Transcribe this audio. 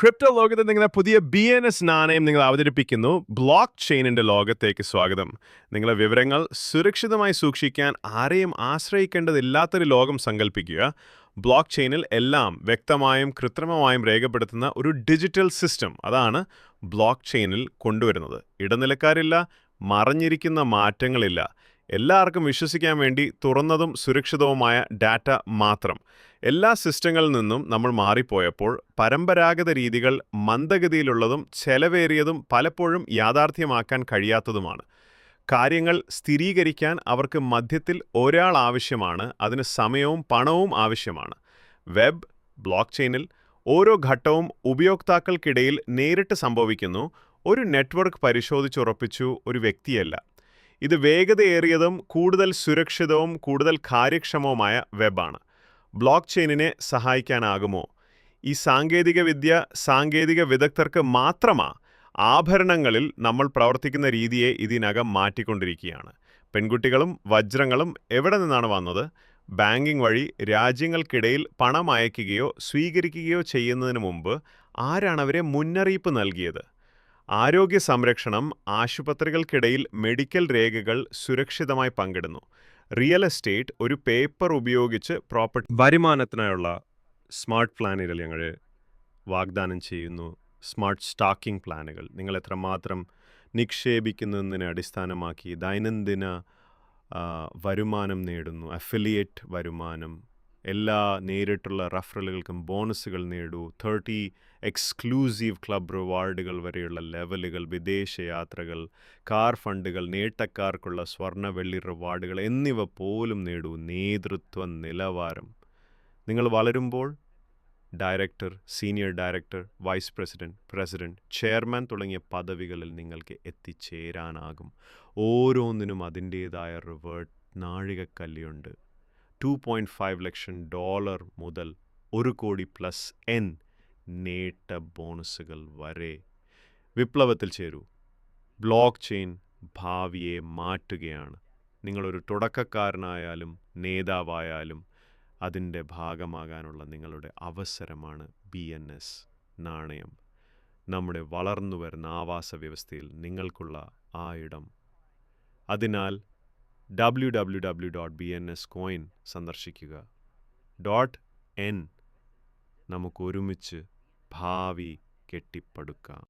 Crypto ലോകത്ത് നിങ്ങളുടെ പുതിയ ബി എൻ എസ് നാണയം നിങ്ങൾ അവതരിപ്പിക്കുന്നു. ബ്ലോക്ക് ചെയിനിന്റെ ലോകത്തേക്ക് സ്വാഗതം. നിങ്ങളുടെ വിവരങ്ങൾ സുരക്ഷിതമായി സൂക്ഷിക്കാൻ ആരെയും ആശ്രയിക്കേണ്ടതില്ലാത്തൊരു ലോകം സങ്കല്പിക്കുക ബ്ലോക്ക് ചെയിനിൽ എല്ലാം വ്യക്തമായും കൃത്രിമമായും രേഖപ്പെടുത്തുന്ന ഒരു ഡിജിറ്റൽ സിസ്റ്റം അതാണ് ബ്ലോക്ക് ചെയിനിൽ കൊണ്ടുവരുന്നത്. ഇടനിലക്കാരില്ല മറഞ്ഞിരിക്കുന്ന മാറ്റങ്ങളില്ല. എല്ലാവർക്കും വിശ്വസിക്കാൻ വേണ്ടി തുറന്നതും സുരക്ഷിതവുമായ ഡാറ്റ മാത്രം. എല്ലാ സിസ്റ്റങ്ങളിൽ നിന്നും നമ്മൾ മാറിപ്പോയപ്പോൾ പരമ്പരാഗത രീതികൾ മന്ദഗതിയിലുള്ളതും ചെലവേറിയതും പലപ്പോഴും യാഥാർത്ഥ്യമാക്കാൻ കഴിയാത്തതുമാണ്. കാര്യങ്ങൾ സ്ഥിരീകരിക്കാൻ അവർക്ക് മധ്യത്തിൽ ഒരാൾ ആവശ്യമാണ് അതിന് സമയവും പണവും ആവശ്യമാണ്. വെബ് ബ്ലോക്ക് ചെയിനിൽ ഓരോ ഘട്ടവും ഉപയോക്താക്കൾക്കിടയിൽ നേരിട്ട് സംഭവിക്കുന്നു. ഒരു നെറ്റ്വർക്ക് പരിശോധിച്ചുറപ്പിച്ചു ഒരു വ്യക്തിയല്ല. ഇത് വേഗതയേറിയതും കൂടുതൽ സുരക്ഷിതവും കൂടുതൽ കാര്യക്ഷമവുമായ വെബാണ്. ബ്ലോക്ക് ചെയിനിനെ സഹായിക്കാനാകുമോ? ഈ സാങ്കേതികവിദ്യ സാങ്കേതിക വിദഗ്ധർക്ക് മാത്രമാ ആഭരണങ്ങളിൽ നമ്മൾ പ്രവർത്തിക്കുന്ന രീതിയെ ഇതിനകം മാറ്റിക്കൊണ്ടിരിക്കുകയാണ്. പെൺകുട്ടികളും വജ്രങ്ങളും എവിടെ നിന്നാണ് വന്നത്? ബാങ്കിംഗ് വഴി രാജ്യങ്ങൾക്കിടയിൽ പണം അയക്കുകയോ സ്വീകരിക്കുകയോ ചെയ്യുന്നതിന് മുമ്പ് ആരാണ് അവരെ മുന്നറിയിപ്പ് നൽകിയത്? ആരോഗ്യ സംരക്ഷണം ആശുപത്രികൾക്കിടയിൽ മെഡിക്കൽ രേഖകൾ സുരക്ഷിതമായി പങ്കിടുന്നു. റിയൽ എസ്റ്റേറ്റ് ഒരു പേപ്പർ ഉപയോഗിച്ച് പ്രോപ്പർട്ടി വരുമാനത്തിനായുള്ള സ്മാർട്ട് പ്ലാനുകൾ ഞങ്ങൾ വാഗ്ദാനം ചെയ്യുന്നു. സ്മാർട്ട് സ്റ്റോക്കിംഗ് പ്ലാനുകൾ. നിങ്ങൾ എത്രമാത്രം നിക്ഷേപിക്കുന്നതിനെ അടിസ്ഥാനമാക്കി ദൈനംദിന വരുമാനം നേടുന്നു. അഫിലിയേറ്റ് വരുമാനം എല്ലാ നേരിട്ടുള്ള റഫറലുകൾക്കും ബോണസുകൾ നേടൂ. തേർട്ടി എക്സ്ക്ലൂസീവ് ക്ലബ് റിവാർഡുകൾ വരെയുള്ള ലെവലുകൾ വിദേശയാത്രകൾ കാർ ഫണ്ടുകൾ നേട്ടക്കാർക്കുള്ള സ്വർണ വെള്ളി റിവാർഡുകൾ എന്നിവ പോലും നേടൂ. നേതൃത്വ നിലവാരം. നിങ്ങൾ വളരുമ്പോൾ director senior director vice president president chairman തുടങ്ങിയ പദവികളിൽ നിങ്ങൾക്ക് എത്തിച്ചേരാനാകും. ഓരോന്നിനും അതിന്റേതായ റിവേർട്ട് നാഴികക്കല്ലിയുണ്ട് two point five lakh dollar മുതൽ ഒരു കോടി പ്ലസ് എൻ നേട്ട ബോണസുകൾ വരെ വിപ്ലവത്തിൽ ചേരൂ. ബ്ലോക്ക് ചെയിൻ ഭാവിയെ മാറ്റുകയാണ്. നിങ്ങളൊരു തുടക്കക്കാരനായാലും നേതാവായാലും അതിന്റെ ഭാഗമാകാനുള്ള നിങ്ങളുടെ അവസരമാണ് ബി എൻ എസ് നാണയം. നമ്മുടെ വളർന്നു വരുന്ന ആവാസ വ്യവസ്ഥയിൽ നിങ്ങൾക്കുള്ള ആ ഇടം. അതിനാൽ W W W dot B N S coin സന്ദർശിക്കുക. ഡോട്ട് എൻ നമുക്ക് ഒരുമിച്ച് ഭാവി കെട്ടിപ്പടുക്കാം.